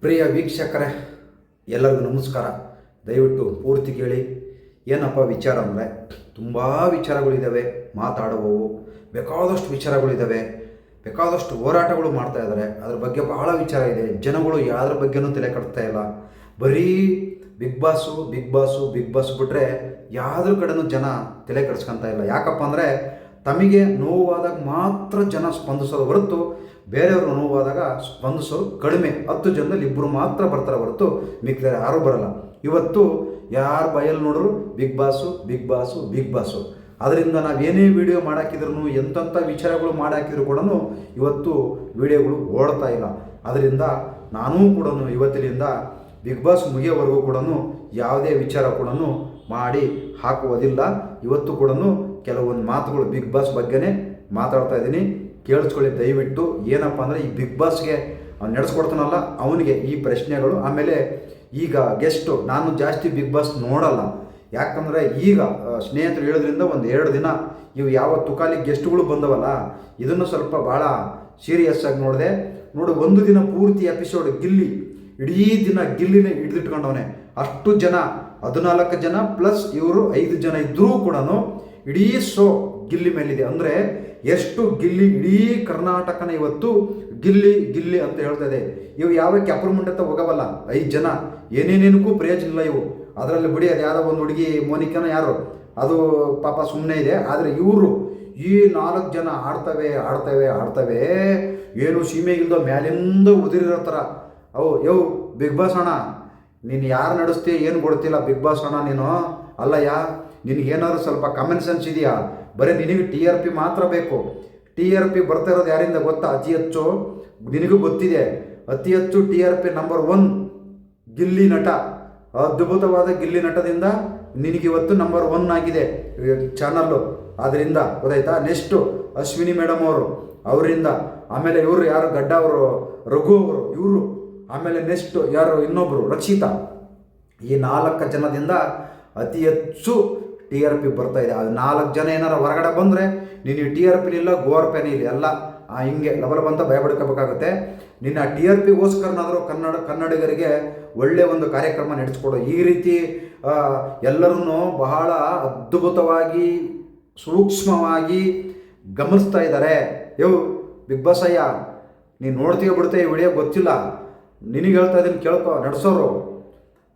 ಪ್ರಿಯ ವೀಕ್ಷಕರೇ, ಎಲ್ಲರಿಗೂ ನಮಸ್ಕಾರ. ದಯವಿಟ್ಟು ಪೂರ್ತಿ ಕೇಳಿ. ಏನಪ್ಪ ವಿಚಾರ ಅಂದರೆ, ತುಂಬ ವಿಚಾರಗಳಿದ್ದಾವೆ ಮಾತಾಡುವವು. ಬೇಕಾದಷ್ಟು ವಿಚಾರಗಳಿದ್ದಾವೆ ಬೇಕಾದಷ್ಟು ಹೋರಾಟಗಳು ಮಾಡ್ತಾ ಇದ್ದಾರೆ ಅದ್ರ ಬಗ್ಗೆ ಬಹಳ ವಿಚಾರ ಇದೆ. ಜನಗಳು ಯಾವ್ದ್ರ ಬಗ್ಗೆನೂ ತಲೆ ಕಟ್ತಾ ಇಲ್ಲ. ಬರೀ Bigg Boss Bigg Boss, Bigg Boss ಬಿಟ್ಟರೆ ಯಾವುದ್ರ ಕಡೆನೂ ಜನ ತಲೆ ಕೆಡಿಸ್ಕೊತಾ ಇಲ್ಲ. ಯಾಕಪ್ಪ ಅಂದರೆ ತಮಗೆ ನೋವಾದಾಗ ಮಾತ್ರ ಜನ ಸ್ಪಂದಿಸೋದು ಹೊರತು ಬೇರೆಯವರು ನೋವಾದಾಗ ಸ್ಪಂದಿಸೋರು ಕಡಿಮೆ. ಹತ್ತು ಜನದಲ್ಲಿ ಇಬ್ಬರು ಮಾತ್ರ ಬರ್ತಾರೆ ಹೊರತು ಮಿಕ್ಕಿದ ಯಾರೂ ಬರಲ್ಲ. ಇವತ್ತು ಯಾರು ಬಾಯಲ್ಲಿ ನೋಡಿದ್ರು Bigg Boss Bigg Boss Bigg Boss. ಅದರಿಂದ ನಾವು ಏನೇ ವಿಡಿಯೋ ಮಾಡಾಕಿದ್ರು ಎಂತೆಂಥ ವಿಚಾರಗಳು ಮಾಡಾಕಿದ್ರು ಕೂಡ ಇವತ್ತು ವಿಡಿಯೋಗಳು ಓಡ್ತಾ ಇಲ್ಲ. ಅದರಿಂದ ನಾನೂ ಕೂಡ ಇವತ್ತಿನಿಂದ ಬಿಗ್ ಬಾಸ್ ಮುಗಿಯೋವರೆಗೂ ಕೂಡ ಯಾವುದೇ ವಿಚಾರ ಕೂಡ ಮಾಡಿ ಹಾಕುವುದಿಲ್ಲ. ಇವತ್ತು ಕೂಡ ಕೆಲವೊಂದು ಮಾತುಗಳು ಬಿಗ್ ಬಾಸ್ ಬಗ್ಗೆನೇ ಮಾತಾಡ್ತಾ ಇದ್ದೀನಿ. ಕೇಳಿಸ್ಕೊಳ್ಳಿ, ದಯವಿಟ್ಟು. ಏನಪ್ಪ ಅಂದರೆ ಈ ಬಿಗ್ ಬಾಸ್ಗೆ ಅವ್ನು ನಡೆಸ್ಕೊಡ್ತಾನಲ್ಲ, ಅವನಿಗೆ ಈ ಪ್ರಶ್ನೆಗಳು. ಆಮೇಲೆ ಈಗ ಗೆಸ್ಟು ನಾನು ಜಾಸ್ತಿ ಬಿಗ್ ಬಾಸ್ ನೋಡಲ್ಲ. ಯಾಕಂದರೆ ಈಗ ಸ್ನೇಹಿತರು ಹೇಳೋದ್ರಿಂದ ಒಂದು ಎರಡು ದಿನ ಇವು ಯಾವ ತುಕಾಲಿ ಗೆಸ್ಟ್ಗಳು ಬಂದವಲ್ಲ, ಇದನ್ನು ಸ್ವಲ್ಪ ಭಾಳ ಸೀರಿಯಸ್ ಆಗಿ ನೋಡಿದೆ. ನೋಡು, ಒಂದು ದಿನ ಪೂರ್ತಿ ಎಪಿಸೋಡ್ ಗಿಲ್ಲಿ, ಇಡೀ ದಿನ ಗಿಲ್ಲಿನೇ ಹಿಡಿದಿಟ್ಕೊಂಡವನೆ. ಅಷ್ಟು ಜನ, ಹದಿನಾಲ್ಕು ಜನ ಪ್ಲಸ್ ಇವರು ಐದು ಜನ ಇದ್ದರೂ ಕೂಡ ಇಡೀ ಶೋ ಗಿಲ್ಲಿ ಮೇಲಿದೆ. ಅಂದರೆ ಎಷ್ಟು ಗಿಲ್ಲಿ, ಇಡೀ ಕರ್ನಾಟಕನ ಇವತ್ತು ಗಿಲ್ಲಿ ಗಿಲ್ಲಿ ಅಂತ ಹೇಳ್ತಾ ಇದೆ. ಇವು ಯಾವ ಕೆಪರ ಅಂತ ಹೋಗವಲ್ಲ. ಐದು ಜನ. ಏನೇನೇನಕ್ಕೂ ಪ್ರಯೋಜನ ಇಲ್ಲ ಇವು. ಅದರಲ್ಲಿ ಬಿಡಿ ಅದು ಯಾವುದೋ ಒಂದು ಹುಡುಗಿ, ಮೋನಿಕನ ಯಾರು. ಅದು ಪಾಪ ಸುಮ್ಮನೆ ಇದೆ. ಆದರೆ ಇವರು ಈ ನಾಲ್ಕು ಜನ ಆಡ್ತವೆ ಆಡ್ತವೆ ಆಡ್ತವೆ. ಏನು ಸೀಮೆಗಿಲ್ದೋ ಮ್ಯಾಲಿಂದ ಉದುರಿರೋ ಥರ. ಅವು, ಯೋ, ಬಿಗ್ ಬಾಸ್ ಅಣ್ಣ. ನೀನು ಯಾರು ನಡೆಸ್ತೀಯ ಏನು ಕೊಡ್ತಿಲ್ಲ ಬಿಗ್ ಬಾಸ್ ಅಣ್ಣ ನೀನು? ಅಲ್ಲಯ್ಯ ನಿನಗೇನಾದ್ರು ಸ್ವಲ್ಪ ಕಾಮನ್ ಸೆನ್ಸ್ ಇದೆಯಾ? ಬರೀ ನಿನಗೆ ಟಿ ಆರ್ ಪಿ ಮಾತ್ರ ಬೇಕು. ಟಿ ಆರ್ ಪಿ ಬರ್ತಾ ಇರೋದು ಯಾರಿಂದ ಗೊತ್ತಾ? ಅತಿ ಹೆಚ್ಚು? ನಿನಗೂ ಗೊತ್ತಿದೆ. ಅತಿ ಹೆಚ್ಚು T R P number one Gilli Nata. ಅದ್ಭುತವಾದ ಗಿಲ್ಲಿ ನಟದಿಂದ ನಿನಗಿವತ್ತು ನಂಬರ್ ಒನ್ ಆಗಿದೆ ಚಾನಲ್ಲು ಅದರಿಂದ ಗೊತ್ತಾಯ್ತಾ? ನೆಕ್ಸ್ಟು ಅಶ್ವಿನಿ ಮೇಡಮ್ ಅವರು. ಅವರಿಂದ. ಆಮೇಲೆ ಇವರು ಯಾರು? ಗಡ್ಡ ಅವರು, ರಘು ಅವರು, ಇವರು. ಆಮೇಲೆ ನೆಕ್ಸ್ಟ್ ಯಾರು ಇನ್ನೊಬ್ಬರು ರಕ್ಷಿತಾ. ಈ ನಾಲ್ಕು ಜನದಿಂದ ಅತಿ ಹೆಚ್ಚು ಟಿ ಆರ್ ಪಿ ಬರ್ತಾ ಇದೆ. ಅದು ನಾಲ್ಕು ಜನ ಏನಾರ ಹೊರಗಡೆ ಬಂದರೆ ನೀನು ಟಿ ಆರ್ ಪಿ ಇಲ್ಲ ಗೋರ್ ಪೆನ್ ಇಲ್ಲ ಎಲ್ಲ ಆ, ಹಿಂಗೆ ಲಬಲ ಬಂತ ಭಯಪಡ್ಕೋಬೇಕಾಗುತ್ತೆ. ನಿನ್ನ ಟಿ ಆರ್ ಪಿಗೋಸ್ಕರನಾದರೂ ಕನ್ನಡ ಕನ್ನಡಿಗರಿಗೆ ಒಳ್ಳೆಯ ಒಂದು ಕಾರ್ಯಕ್ರಮ ನಡೆಸ್ಕೊಡು. ಈ ರೀತಿ ಎಲ್ಲರೂ ಬಹಳ ಅದ್ಭುತವಾಗಿ ಸೂಕ್ಷ್ಮವಾಗಿ ಗಮನಿಸ್ತಾ ಇದ್ದಾರೆ. ಯೋ ಬಿಗ್ ಬಾಸ್ ಅಯ್ಯ ನೀನು ನೋಡ್ತೀಯ ಬಿಡ್ತೀಯ ಈ ವಿಡಿಯೋ ಗೊತ್ತಿಲ್ಲ. ನಿನಗೆ ಹೇಳ್ತಾ ಇದ್ದೀನಿ ಕೇಳ್ಕೊ, ನಡೆಸೋರು.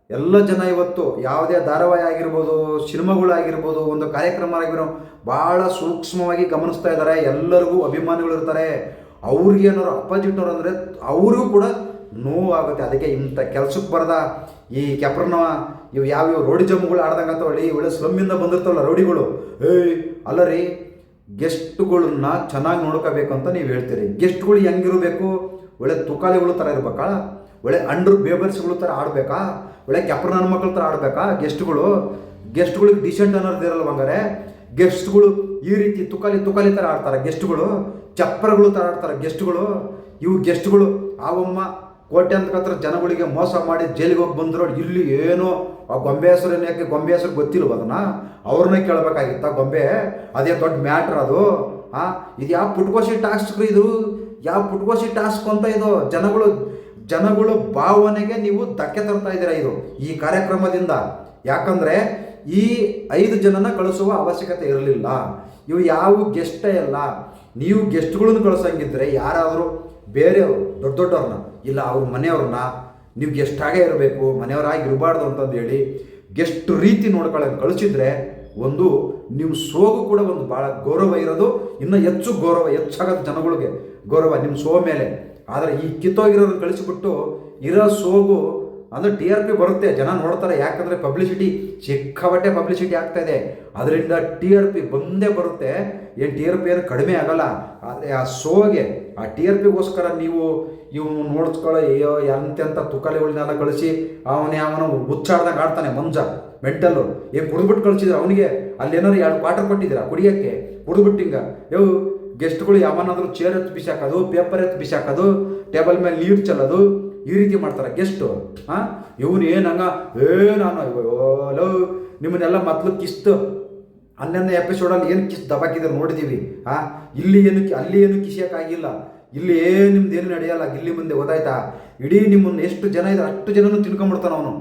ಎಲ್ಲ ಜನ ಇವತ್ತು ಯಾವುದೇ ಧಾರಾವಾಹಿ ಆಗಿರ್ಬೋದು ಸಿನಿಮಾಗಳಾಗಿರ್ಬೋದು ಒಂದು ಕಾರ್ಯಕ್ರಮ ಆಗಿರೋ ಭಾಳ ಸೂಕ್ಷ್ಮವಾಗಿ ಗಮನಿಸ್ತಾ ಇದ್ದಾರೆ. ಎಲ್ಲರಿಗೂ ಅಭಿಮಾನಿಗಳಿರ್ತಾರೆ ಅವ್ರಿಗೆ ಏನಾರು ಅಪೋಸಿಟ್ನವ್ರು ಅಂದರೆ ಅವರಿಗೂ ಕೂಡ ನೋವಾಗುತ್ತೆ. ಅದಕ್ಕೆ ಇಂಥ ಕೆಲ್ಸಕ್ಕೆ ಬರದ ಈ ಕೆಪ್ರನ ಇವು ಯಾವ್ಯಾವ ರೋಡಿ ಜಮ್ಮುಗಳು ಆಡ್ದಂಗೆ ಹೇಳಿ ಒಳ್ಳೆ ಸ್ಲಮ್ಮಿಂದ ಬಂದಿರ್ತಾವಲ್ಲ ರೌಡಿಗಳು. ಏಯ್, ಅಲ್ಲ ರೀ, ಗೆಸ್ಟ್ಗಳನ್ನ ಚೆನ್ನಾಗಿ ನೋಡ್ಕೋಬೇಕು ಅಂತ ನೀವು ಹೇಳ್ತೀರಿ. ಗೆಸ್ಟ್ಗಳು ಹೆಂಗಿರಬೇಕು? ಒಳ್ಳೆ ತುಕಾಲಿಗಳು ಥರ ಇರ್ಬೇಕಾ ಒಳ್ಳೆ ಅಂಡ್ರು ಬೇಬರ್ಸ್ಗಳು ಥರ ಆಡಬೇಕಾ? ಒಳ್ಳೆ ಕೆಪ್ರ ನನ್ನ ಮಕ್ಕಳ ಥರ ಆಡಬೇಕಾ? ಗೆಸ್ಟ್ಗಳು? ಗೆಸ್ಟ್ಗಳಿಗೆ ಡಿಸೆಂಟ್ ಅನ್ನೋದು ಇರಲ್ಲ ಹಂಗಾರೆ? ಗೆಸ್ಟ್ಗಳು ಈ ರೀತಿ ತುಕಾಲಿ ತುಕಾಲಿ ಥರ ಆಡ್ತಾರೆ ಗೆಸ್ಟ್ಗಳು. ಚಪ್ರಗಳು ಥರ ಆಡ್ತಾರೆ ಗೆಸ್ಟ್ಗಳು. ಇವು ಗೆಸ್ಟ್ಗಳು ಆವಮ್ಮ ಕೋಟ್ಯಾಂತರ ಜನಗಳಿಗೆ ಮೋಸ ಮಾಡಿ ಜೈಲಿಗೆ ಹೋಗಿ ಬಂದರು ಇಲ್ಲಿ ಏನೋ ಆ ಗೊಂಬೆ ಹೆಸರು ಏನ್ ಯಾಕೆ ಗೊಂಬೆ ಹೆಸರು ಗೊತ್ತಿಲ್ವ ಅದನ್ನ? ಅವ್ರನ್ನೇ ಕೇಳಬೇಕಾಗಿತ್ತ ಗೊಂಬೆ? ಅದೇ ದೊಡ್ಡ ಮ್ಯಾಟ್ರ್ ಅದು. ಹಾಂ ಇದು ಯಾವ ಪುಟ್ಕೋಶಿ ಟಾಸ್ಕ್ ಇದು? ಯಾವ ಪುಟ್ಕೋಶಿ ಟಾಸ್ಕ್ ಅಂತ ಇದು? ಜನಗಳು ಜನಗಳು ಭಾವನೆಗೆ ನೀವು ಧಕ್ಕೆ ತರ್ತಾ ಇದ್ದೀರಾ ಇದು ಈ ಕಾರ್ಯಕ್ರಮದಿಂದ? ಯಾಕಂದ್ರೆ ಈ ಐದು ಜನನ ಕಳಿಸುವ ಅವಶ್ಯಕತೆ ಇರಲಿಲ್ಲ. ಇವು ಯಾವ ಗೆಸ್ಟೇ ಅಲ್ಲ, ನೀವು ಗೆಸ್ಟ್ಗಳನ್ನು ಕಳ್ಸಂಗಿದ್ರೆ ಯಾರಾದರೂ ಬೇರೆಯವರು ದೊಡ್ಡ ದೊಡ್ಡವ್ರನ್ನ, ಇಲ್ಲ ಅವ್ರ ಮನೆಯವ್ರನ್ನ, ನೀವು ಗೆಸ್ಟಾಗೇ ಇರಬೇಕು, ಮನೆಯವರಾಗಿ ಇರಬಾರ್ದು ಅಂತಂದು ಹೇಳಿ ಗೆಸ್ಟ್ ರೀತಿ ನೋಡ್ಕೊಳ್ಳೋಕೆ ಕಳಿಸಿದ್ರೆ ಒಂದು ನೀವು ಸೋಗು ಕೂಡ ಒಂದು ಭಾಳ ಗೌರವ ಇರೋದು, ಇನ್ನೂ ಹೆಚ್ಚು ಗೌರವ, ಹೆಚ್ಚಾಗೋದು ಜನಗಳಿಗೆ ಗೌರವ ನಿಮ್ಮ ಸೋ ಮೇಲೆ. ಆದರೆ ಈ ಕಿತ್ತೋಗಿರೋರು ಕಳಿಸಿಬಿಟ್ಟು ಇರೋ ಸೋಗು ಅಂದರೆ ಟಿ ಆರ್ ಪಿ ಬರುತ್ತೆ. ಜನ ನೋಡ್ತಾರೆ, ಯಾಕಂದರೆ ಪಬ್ಲಿಸಿಟಿ ಸಿಕ್ಕಾಪಟ್ಟೆ ಪಬ್ಲಿಸಿಟಿ ಆಗ್ತಾ ಇದೆ. ಅದರಿಂದ ಟಿ ಆರ್ ಪಿ ಬಂದೇ ಬರುತ್ತೆ. ಏನು ಟಿ ಆರ್ ಪಿ ಏನು ಕಡಿಮೆ ಆಗಲ್ಲ. ಆದರೆ ಆ ಸೋಗೆ, ಆ ಟಿ ಆರ್ ಪಿಗೋಸ್ಕರ ನೀವು ಇವು ನೋಡ್ಸ್ಕೊಳ್ಳೋ ಅಯ್ಯೋ, ಎಂತೆಂಥ ತುಕಾಲಿಗಳನ್ನೆಲ್ಲ ಕಳಿಸಿ ಅವನೇ ಅವನ ಹುಚ್ಚಾಡ್ದಂಗೆ ಆಡ್ತಾನೆ ಮಂಜ ಮೆಂಟಲ್ಲು ಏನು ಕುಡಿದ್ಬಿಟ್ಟು ಕಳಿಸಿದ್ರೆ ಅವನಿಗೆ ಅಲ್ಲಿ ಏನಾದ್ರು ಎರಡು ಕ್ವಾಟರ್ ಕೊಟ್ಟಿದ್ದೀರಾ ಕುಡಿಯೋಕ್ಕೆ? ಕುಡಿದ್ಬಿಟ್ಟಿಂಗ ಯೋ ಗೆಸ್ಟ್ಗಳು ಯಾವನಾದರೂ ಚೇರ್ ಎತ್ತು ಬಿಸಾಕೋದು ಪೇಪರ್ ಎತ್ತು ಬಿಸಾಕೋದು ಟೇಬಲ್ ಮೇಲೆ ನೀರು ಚೆಲ್ಲೋದು, ಈ ರೀತಿ ಮಾಡ್ತಾರೆ ಗೆಸ್ಟು. ಹಾಂ ಇವನು ಏನಂಗ ಏ, ನಾನು ಲವ್ ನಿಮ್ಮನ್ನೆಲ್ಲ ಮೊದಲು ಕಿಸ್ತು. ಹನ್ನೊಂದನೇ ಎಪಿಸೋಡಲ್ಲಿ ಏನು ಕಿಸ್ ದಬಾಕಿದ್ರೆ ನೋಡಿದ್ದೀವಿ ಹಾಂ ಇಲ್ಲಿ ಏನು ಅಲ್ಲಿ ಏನು ಕಿಸಿಯೋಕ್ಕಾಗಿಲ್ಲ ಇಲ್ಲಿ ಏನು ನಿಮ್ದು ಏನು ನಡೆಯಲ್ಲ, ಇಲ್ಲಿ ಮುಂದೆ ಗೊತ್ತಾಯ್ತಾ ಇಡೀ ನಿಮ್ಮನ್ನು ಎಷ್ಟು ಜನ ಇದೆ ಅಷ್ಟು ಜನನು ತಿಳ್ಕೊಂಬಿಡ್ತಾನೆ ಅವನು.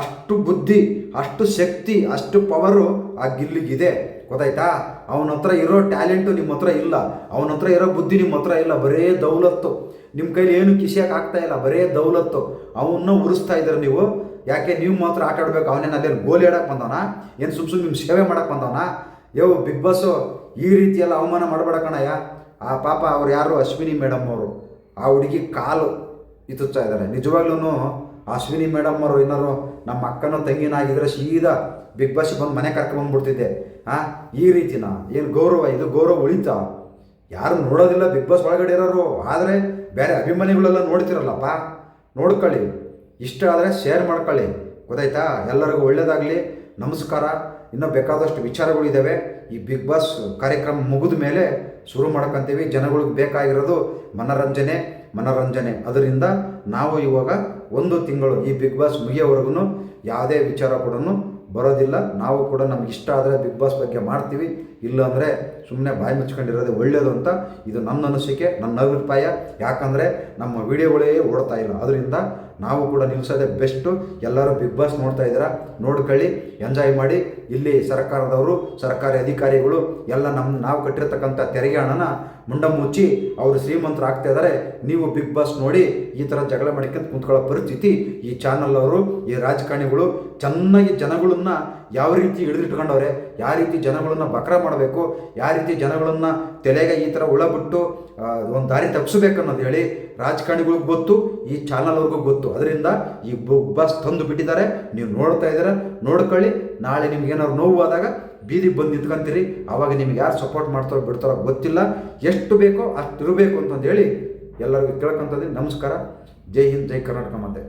ಅಷ್ಟು ಬುದ್ಧಿ, ಅಷ್ಟು ಶಕ್ತಿ, ಅಷ್ಟು ಪವರು ಆ ಗಿಲ್ಲಿಗಿದೆ. ಗೊತ್ತಾಯ್ತಾ? ಅವನ ಹತ್ರ ಇರೋ ಟ್ಯಾಲೆಂಟು ನಿಮ್ಮ ಹತ್ರ ಇಲ್ಲ. ಅವನ ಹತ್ರ ಇರೋ ಬುದ್ಧಿ ನಿಮ್ಮ ಹತ್ರ ಇಲ್ಲ. ಬರೇ ದೌಲತ್ತು. ನಿಮ್ಮ ಕೈಲಿ ಏನು ಕಿಸಿಯಕ್ಕೆ ಆಗ್ತಾ ಇಲ್ಲ. ಬರೇ ದೌಲತ್ತು. ಅವನ್ನ ಉರಿಸ್ತಾ ಇದ್ದೀರ ನೀವು? ಯಾಕೆ ನೀವು ಮಾತ್ರ ಆಟ ಆಡ್ಬೇಕು? ಅವನೇನು ಅದೇನು ಗೋಲಿ ಆಡಕ್ಕೆ ಬಂದವನ? ಏನು ಸುಮ್ ಸುಮ್ಮನೆ ನಿಮ್ಮ ಸೇವೆ ಮಾಡಕ್ಕೆ ಬಂದವನ? ಯೋ, ಬಿಗ್ ಬಾಸು, ಈ ರೀತಿಯೆಲ್ಲ ಅವಮಾನ ಮಾಡಬೇಡ ಕಣಯ್ಯ. ಆ ಪಾಪ ಅವ್ರು ಯಾರು? ಅಶ್ವಿನಿ ಮೇಡಮ್ ಅವರು. ಆ ಹುಡುಗಿ ಕಾಲು ಇತ್ತುತ್ತಾ ಇದ್ದಾರೆ ನಿಜವಾಗ್ಲೂ ಅಶ್ವಿನಿ ಮೇಡಮ್ ಅವರು ಏನಾದ್ರು ನಮ್ಮ ಅಕ್ಕನ ತಂಗಿನಾಗಿದ್ರೆ ಸೀದಾ ಬಿಗ್ ಬಾಸ್ ಬಂದು ಮನೆ ಕರ್ಕೊಂಬಂದ್ಬಿಡ್ತಿದ್ದೆ. ಹಾಂ ಈ ರೀತಿನ, ಏನು ಗೌರವ, ಇದು ಗೌರವ ಉಳಿತಾ? ಯಾರು ನೋಡೋದಿಲ್ಲ ಬಿಗ್ ಬಾಸ್ ಒಳಗಡೆ ಇರೋರು. ಆದರೆ ಬೇರೆ ಅಭಿಮಾನಿಗಳೆಲ್ಲ ನೋಡ್ತಿರಲ್ಲಪ್ಪ. ನೋಡ್ಕೊಳ್ಳಿ. ಇಷ್ಟ ಆದರೆ ಶೇರ್ ಮಾಡ್ಕೊಳ್ಳಿ. ಗೊತ್ತಾಯ್ತಾ? ಎಲ್ಲರಿಗೂ ಒಳ್ಳೇದಾಗಲಿ. ನಮಸ್ಕಾರ. ಇನ್ನೂ ಬೇಕಾದಷ್ಟು ವಿಚಾರಗಳಿದ್ದಾವೆ ಈ ಬಿಗ್ ಬಾಸ್ ಕಾರ್ಯಕ್ರಮ ಮುಗಿದ ಮೇಲೆ ಶುರು ಮಾಡ್ಕೊಂತೀವಿ. ಜನಗಳಿಗೆ ಬೇಕಾಗಿರೋದು ಮನರಂಜನೆ ಮನರಂಜನೆ. ಅದರಿಂದ ನಾವು ಇವಾಗ ಒಂದು ತಿಂಗಳು ಈ ಬಿಗ್ ಬಾಸ್ ಮುಗಿಯೋವರೆಗೂ ಯಾವುದೇ ವಿಚಾರ ಕೂಡ ಬರೋದಿಲ್ಲ. ನಾವು ಕೂಡ ನಮ್ಗೆ ಇಷ್ಟ ಆದರೆ ಬಿಗ್ ಬಾಸ್ ಬಗ್ಗೆ ಮಾಡ್ತೀವಿ. ಇಲ್ಲಾಂದರೆ ಸುಮ್ಮನೆ ಬಾಯಿ ಮುಚ್ಕೊಂಡಿರೋದೇ ಒಳ್ಳೆಯದು ಅಂತ ಇದು ನನ್ನ ಅನಿಸಿಕೆ, ನನ್ನ ಅಭಿಪ್ರಾಯ. ಯಾಕಂದರೆ ನಮ್ಮ ವಿಡಿಯೋಗಳೇ ಓಡ್ತಾ ಇಲ್ಲ. ಅದರಿಂದ ನಾವು ಕೂಡ ನಿಲ್ಲಿಸೋದೇ ಬೆಸ್ಟು ಎಲ್ಲರೂ ಬಿಗ್ ಬಾಸ್ ನೋಡ್ತಾ ಇದ್ದೀರಾ? ನೋಡ್ಕೊಳ್ಳಿ ಎಂಜಾಯ್ ಮಾಡಿ. ಇಲ್ಲಿ ಸರ್ಕಾರದವರು, ಸರ್ಕಾರಿ ಅಧಿಕಾರಿಗಳು ಎಲ್ಲ ನಮ್ಮ ನಾವು ಕಟ್ಟಿರ್ತಕ್ಕಂಥ ತೆರಿಗೆ ಹಣನ ಮುಂಡ ಮುಚ್ಚಿ ಅವರು ಶ್ರೀಮಂತರು ಆಗ್ತಾ ಇದ್ದಾರೆ. ನೀವು ಬಿಗ್ ಬಾಸ್ ನೋಡಿ ಈ ಥರ ಜಗಳ ಮಾಡ್ಕೊಂತ ಕುಂತ್ಕೊಳ್ಳೋ ಪರಿಸ್ಥಿತಿ ಈ ಚಾನಲ್ ಅವರು, ಈ ರಾಜಕಾರಣಿಗಳು, ಚೆನ್ನಾಗಿ ಜನಗಳನ್ನ ಯಾವ ರೀತಿ ಹಿಡಿದಿಟ್ಕೊಂಡವ್ರೆ? ಯಾವ ರೀತಿ ಜನಗಳನ್ನು ಬಕ್ರ ಮಾಡಬೇಕು, ಯಾವ ರೀತಿ ಜನಗಳನ್ನು ತಲೆಗೆ ಈ ಥರ ಉಳಬಿಟ್ಟು ಬಿಟ್ಟು ಒಂದು ದಾರಿ ತಪ್ಪಿಸ್ಬೇಕು ಅನ್ನೋದು ಹೇಳಿ ರಾಜಕಾರಣಿಗಳಿಗೂ ಗೊತ್ತು, ಈ ಚಾನಲ್ ಅವ್ರಿಗೂ ಗೊತ್ತು. ಅದರಿಂದ ಈ ಬಸ್ ತಂದು ಬಿಟ್ಟಿದ್ದಾರೆ. ನೀವು ನೋಡ್ತಾ ಇದ್ದೀರ, ನೋಡ್ಕೊಳ್ಳಿ. ನಾಳೆ ನಿಮ್ಗೆ ಏನಾದ್ರು ನೋವು ಆದಾಗ ಬೀದಿ ಬಂದು ನಿಂತ್ಕೊಂತೀರಿ. ಆವಾಗ ನಿಮ್ಗೆ ಯಾರು ಸಪೋರ್ಟ್ ಮಾಡ್ತಾರೋ ಬಿಡ್ತಾರೋ ಗೊತ್ತಿಲ್ಲ. ಎಷ್ಟು ಬೇಕೋ ಅಷ್ಟು ಇರಬೇಕು ಅಂತಂದು ಹೇಳಿ ಎಲ್ಲರಿಗೂ ಕೇಳ್ಕೊಂತದ್ದು ನಮಸ್ಕಾರ. ಜೈ ಹಿಂದ್, ಜೈ ಕರ್ನಾಟಕ ಮತ್ತೆ